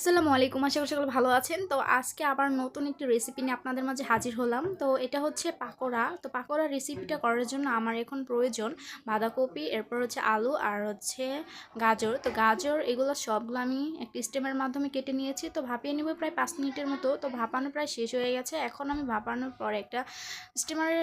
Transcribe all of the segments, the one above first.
আসসালামু আলাইকুম, আশা করি সকলে ভালো আছেন। তো আজকে আবার নতুন একটি রেসিপি নিয়ে আপনাদের মাঝে হাজির হলাম। তো এটা হচ্ছে পাকোড়া। তো পাকোড়া রেসিপিটা করার জন্য আমার এখন প্রয়োজন বাঁধাকপি, এরপর হচ্ছে আলু আর হচ্ছে গাজর। তো গাজর, এগুলো সবগুলো আমি একটি স্টেমের মাধ্যমে কেটে নিয়েছি। তো ভাপিয়ে নেব প্রায় পাঁচ মিনিটের মতো। তো ভাপানো প্রায় শেষ হয়ে গেছে। এখন আমি ভাপানোর পর একটা স্টিমারে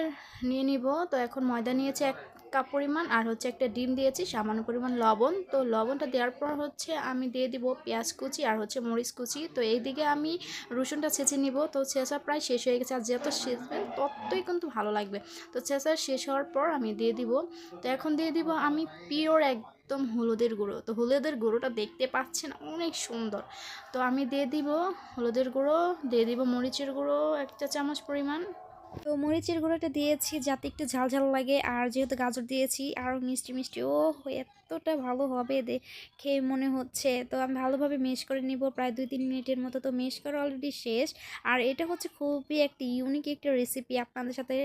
নিয়ে নিব। তো এখন ময়দা নিয়েছে এক কাপ পরিমাণ আর হচ্ছে একটা ডিম দিয়েছি, সামান্য পরিমাণ লবণ। তো লবণটা দেওয়ার পর হচ্ছে আমি দিয়ে দিব পেঁয়াজ কুচি আর হচ্ছে মরিচ কুচি। তো এইদিকে আমি রসুনটা ছেঁচে নিব। তো ছেঁচা প্রায় শেষ হয়ে গেছে। আর যত ছেঁচবেন ততই কিন্তু ভালো লাগবে। তো ছেঁচা শেষ হওয়ার পর আমি দিয়ে দিব। তো এখন দিয়ে দিব আমি পিওর একদম হলুদের গুঁড়ো। তো হলুদের গুঁড়োটা দেখতে পাচ্ছেন অনেক সুন্দর। তো আমি দিয়ে দিব হলুদের গুঁড়ো, দিয়ে দিব মরিচের গুঁড়ো, একটা চামচ পরিমাণ। তো মরিচের গুঁড়োটা দিয়েছি যাতে একটু ঝাল ঝাল লাগে। আর যেহেতু গাজর দিয়েছি আর মিষ্টি মিষ্টি ও এতটা ভালো হবে দেখে মনে হচ্ছে। তো আমি ভালোভাবে মেশ করে নিব, প্রায় দুই তিন মিনিটের মতো তো মেশ করা অলরেডি শেষ। আর এটা হচ্ছে খুবই একটি ইউনিক একটা রেসিপি আপনাদের সাথে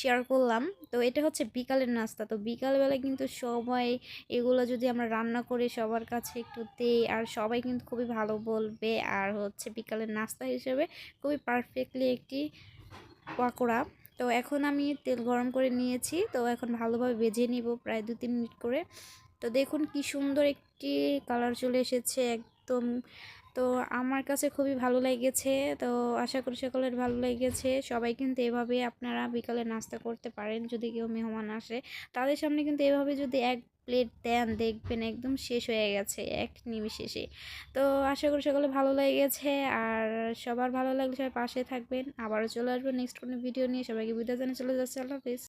শেয়ার করলাম। তো এটা হচ্ছে বিকালের নাস্তা। তো বিকালবেলা কিন্তু সবাই এগুলো যদি আমরা রান্না করে সবার কাছে একটু দেই, আর সবাই কিন্তু খুবই ভালো বলবে। আর হচ্ছে বিকালের নাস্তা হিসেবে খুবই পারফেক্টলি একটি পাকোড়া। তো এখন আমি তেল গরম করে নিয়েছি। তো এখন ভালোভাবে ভেজে নিব প্রায় দু তিন মিনিট করে। তো দেখুন কি সুন্দর একটি কালার চলে এসেছে একদম। তো আমার কাছে খুবই ভালো লেগেছে। তো আশা করি সকলের ভালো লেগেছে। সবাই কিন্তু এভাবে আপনারা বিকালে নাস্তা করতে পারেন যদি কেউ মেহমান আসে। তাদের সামনে কিন্তু এভাবে যদি এক প্লেট দেন, দেখবেন একদম শেষ হয়ে গেছে, এক নিমিশেষে তো আশা করি সকলে ভালো লেগেছে, আর সবার ভালো লাগলে সবাই পাশে থাকবেন। আবারও চলে আসবেন নেক্সট কোনো ভিডিও নিয়ে। সবাইকে বিদায় জানিয়ে চলে যাচ্ছে। আল্লাহ হাফিজ।